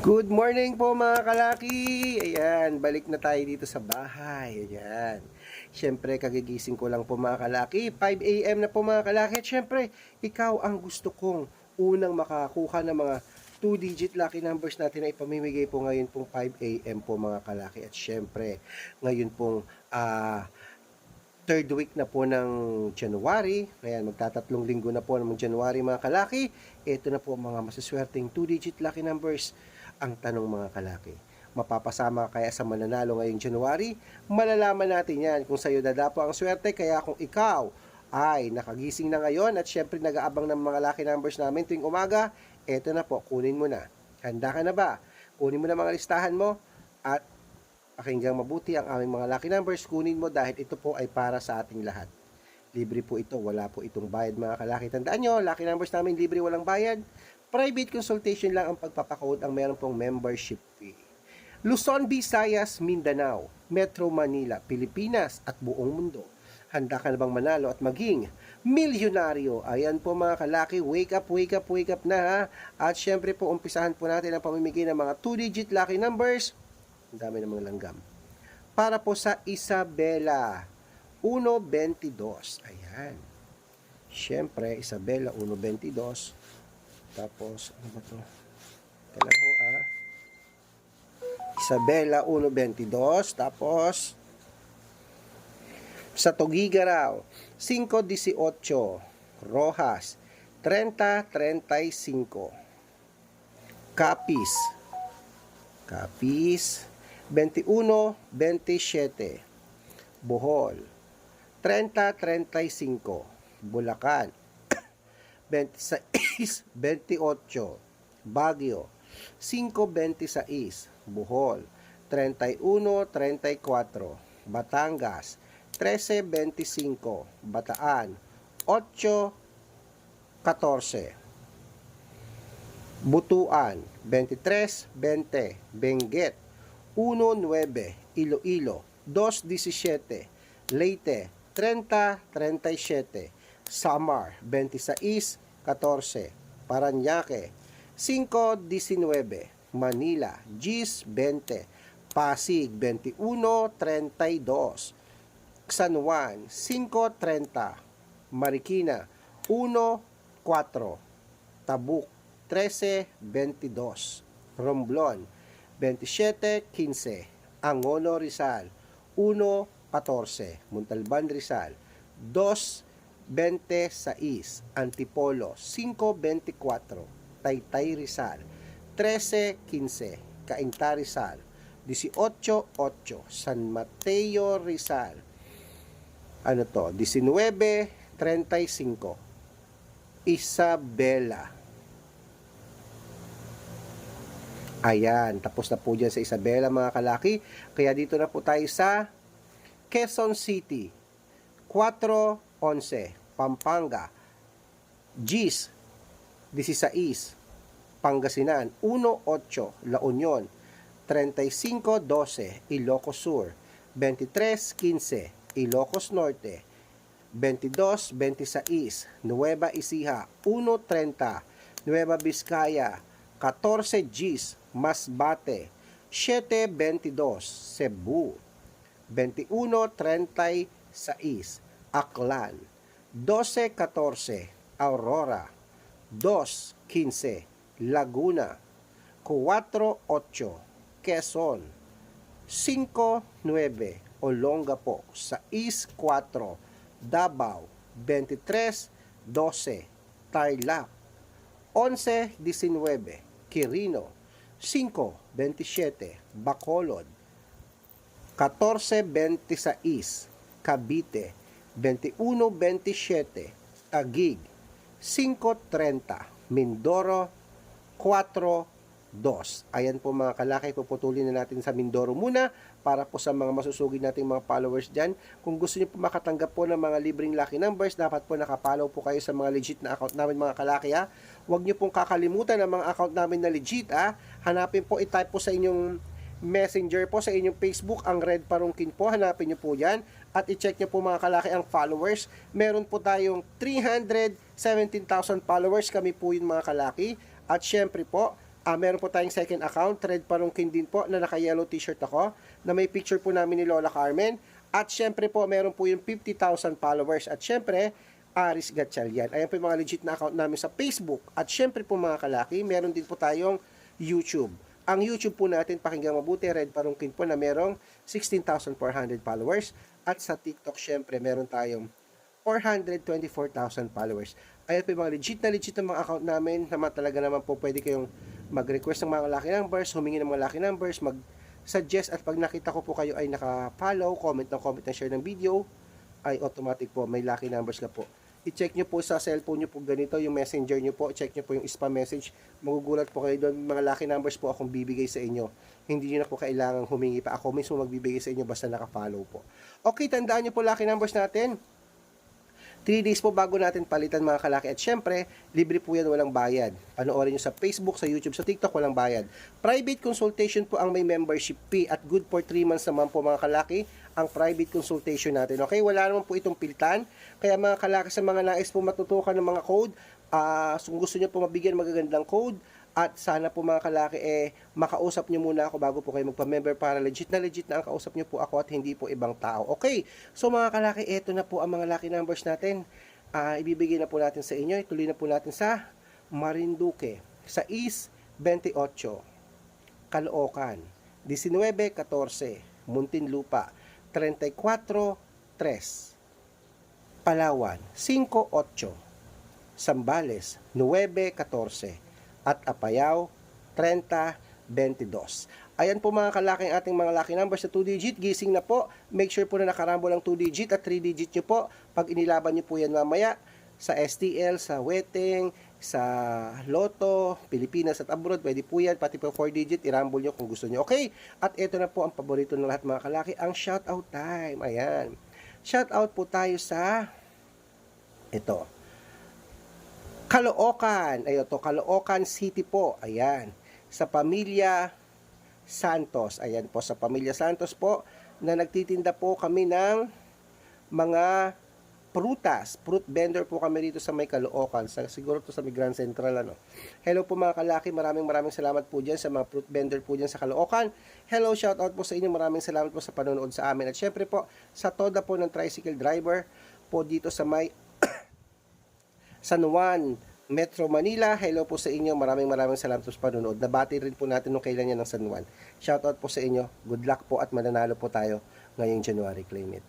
Good morning po mga kalaki! Ayan, balik na tayo dito sa bahay. Ayan. Siyempre, kagigising ko lang po mga kalaki. 5 a.m. na po mga kalaki. At siyempre, ikaw ang gusto kong unang makakuha ng mga 2-digit lucky numbers natin na ipamimigay po ngayon pong 5 a.m. po mga kalaki. At siyempre, ngayon pong ah, third week na po ng January. Ayan, magtatatlong linggo na po ng January mga kalaki. Ito na po mga masaswerteng 2-digit lucky numbers. Ang tanong mga kalaki, mapapasama ka kaya sa mananalo ngayong January? Malalaman natin yan kung sa'yo dadapo ang swerte. Kaya kung ikaw ay nakagising na ngayon at syempre nag-aabang ng mga lucky numbers namin tuwing umaga, eto na po, kunin mo na. Handa ka na ba? Kunin mo na mga listahan mo at pakinggang mabuti ang aming mga lucky numbers. Kunin mo dahil ito po ay para sa ating lahat. Libre po ito, wala po itong bayad mga kalaki. Tandaan nyo, lucky numbers namin libre, walang bayad. Private consultation lang ang pagpapakode ang meron pong membership fee. Luzon, Visayas, Mindanao, Metro Manila, Pilipinas at buong mundo. Handa ka na bang manalo at maging milyonaryo? Ayan po mga kalaki, wake up, wake up, wake up na ha. At syempre po, umpisahan po natin ang pamimigay ng mga 2-digit lucky numbers. Ang dami ng mga langgam. Para po sa Isabela, 1.22. Ayan. Syempre, Isabela, 1.22. Tapos, ano ba to? Kailan ho ah? Isabela 1.22. Tapos, sa Tugigaraw, 5.18. Rojas, 30.35. Capiz, Capiz, 21.27. Bohol, 30.35. Bulacan, 26, 28, Baguio, 5.26, Bohol, 31, 34, Batangas, 13.25, Bataan, 8, 14, Butuan, 23, 20, Benguet, 1.9, Iloilo, 2.17, Leyte, 30, 37, Samar, 26, 14, Paranaque, 5, 19, Manila, Gis, 20, Pasig, 21, 32, San Juan, 5, 30, Marikina, 1, 4, Tabuk, 13, 22, Romblon, 27, 15, Angono, Rizal, 1, 14, Montalban, Rizal, 2, 26, Antipolo, 5.24, Taytay Rizal, 13.15, Cainta Rizal, 18.8, San Mateo Rizal, ano to, 19.35, Isabela. Ayan, tapos na po dyan sa Isabela mga kalaki. Kaya dito na po tayo sa Quezon City. 4.11, Pampanga. Gis, 16, Pangasinan. 1.8, La Union. 35.12, Ilocos Sur. 23.15, Ilocos Norte. 22.26, Nueva Ecija. 1.30, Nueva Vizcaya. 14 Gis, Masbate. 7.22, Cebu. 21.36, Aklan. 12.14, Aurora. 2.15, Laguna. 4.8, Quezon. 5.9, Olongapo. 6.4, Davao. 23.12, Tarlac. 11.19, Quirino. 5.27, Bacolod. 14.26, Cavite. 21.27, Taguig. 5.30, Mindoro. 4.2. Ayan po mga kalaki, puputulin na natin sa Mindoro muna para po sa mga masusugid nating mga followers dyan. Kung gusto niyo po makatanggap po ng mga libreng lucky numbers, dapat po nakapollow po kayo sa mga legit na account namin mga kalaki ha. Huwag niyo pong kakalimutan ang mga account namin na legit ha. Hanapin po, i-type po sa inyong messenger po sa inyong Facebook, ang Red Parungkin po, hanapin niyo po yan. At i-check niyo po mga kalaki ang followers. Meron po tayong 317,000 followers, kami po yun mga kalaki. At syempre po, Ah, meron po tayong second account, Thread Parungkin din po, na naka-yellow t-shirt ako, na may picture po namin ni Lola Carmen. At syempre po, meron po yung 50,000 followers. At syempre, Aris Gatchalian. Ayan po yung mga legit na account namin sa Facebook. At syempre po mga kalaki, meron din po tayong YouTube. Ang YouTube po natin, pakinggan mabuti, Red Parungkin po na merong 16,400 followers. At sa TikTok, syempre, meron tayong 424,000 followers. Ayan po yung mga legit na legit na mga account namin na mga talaga naman po pwede kayong mag-request ng mga lucky numbers, humingi ng mga lucky numbers, mag-suggest at pag nakita ko po kayo ay naka-follow, comment ng comment ng share ng video, ay automatic po, may lucky numbers ka po. I-check nyo po sa cellphone nyo po ganito, yung messenger nyo po, check nyo po yung spam message, magugulat po kayo doon, mga lucky numbers po akong bibigay sa inyo. Hindi nyo na po kailangang humingi pa, ako mismo magbibigay sa inyo basta naka-follow po. Okay, tandaan nyo po lucky numbers natin, 3 days po bago natin palitan mga kalaki. At syempre, libre po yan, walang bayad. Panoorin nyo sa Facebook, sa YouTube, sa TikTok, walang bayad. Private consultation po ang may membership fee at good for 3 months naman po mga kalaki ang private consultation natin. Okay, wala naman po itong pilitan. Kaya mga kalaki sa mga nais po matutukan ng mga code, ah kung gusto nyo po mabigyan magagandang code, at sana po mga kalaki eh makausap nyo muna ako bago po kayo magpa-member para legit na legit na ang kausap nyo po ako at hindi po ibang tao. Okay, so mga kalaki, eto na po ang mga lucky numbers natin. Ah, ibibigay na po natin sa inyo. Ituloy na po natin sa Marinduque, sa East 28, Caloocan, 19-14, Muntinlupa, 34-3, Palawan, 5-8, Sambales, 9-14, at Apayao 3022. Ayan po mga kalaking ating mga lucky numbers sa 2 digit. Gising na po. Make sure po na nakarambo lang 2 digit at 3 digit nyo po. Pag inilaban nyo po yan mamaya sa STL, sa Wedding, sa Lotto, Pilipinas at abroad, pwede po yan. Pati po 4 digit, irambol nyo kung gusto nyo. Okay? At ito na po ang paborito ng lahat mga kalaki, ang shoutout time. Ayan. Shoutout po tayo sa ito. Caloocan. Ayo to, Caloocan City po. Ayan. Sa pamilya Santos. Ayan po, sa pamilya Santos po na nagtitinda po kami ng mga prutas. Fruit vendor po kami dito sa may Caloocan. Sa, siguro to sa may Grand Central. Ano. Hello po mga kalaki. Maraming maraming salamat po dyan sa mga fruit vendor po dyan sa Caloocan. Hello, shout out po sa inyo. Maraming salamat po sa panonood sa amin. At syempre po, sa toda po ng tricycle driver po dito sa may San Juan, Metro Manila. Hello po sa inyo. Maraming maraming salamat po sa panonood. Nabati rin po natin nung kailan yan ng San Juan. Shoutout po sa inyo. Good luck po at mananalo po tayo ngayong January. Claim.